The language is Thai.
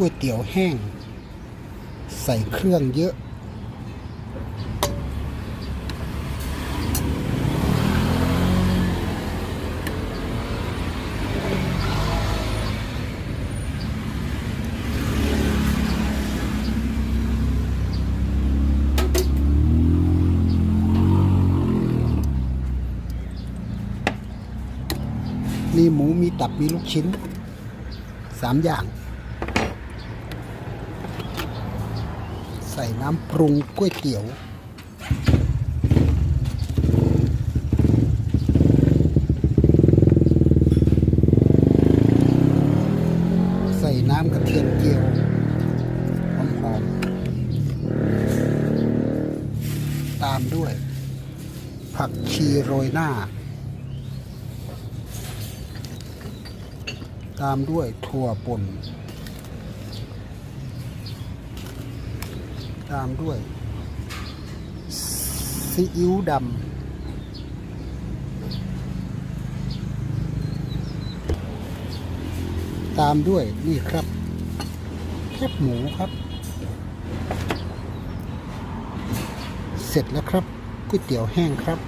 ก๋วยเตี๋ยวแห้ง ใส่เครื่องเยอะ มีหมูมีตับมีลูกชิ้นสามอย่าง ใส่น้ำปรุงก๋วยเตี๋ยว ใส่น้ำกระเทียมเจียวหอมๆตามด้วย ผักชีโรยหน้า ตามด้วยถั่วป่น ตามด้วยซีอิ๊วดำตามด้วยนี่ครับแคบหมูครับ เสร็จแล้วครับก๋วยเตี๋ยวแห้งครับ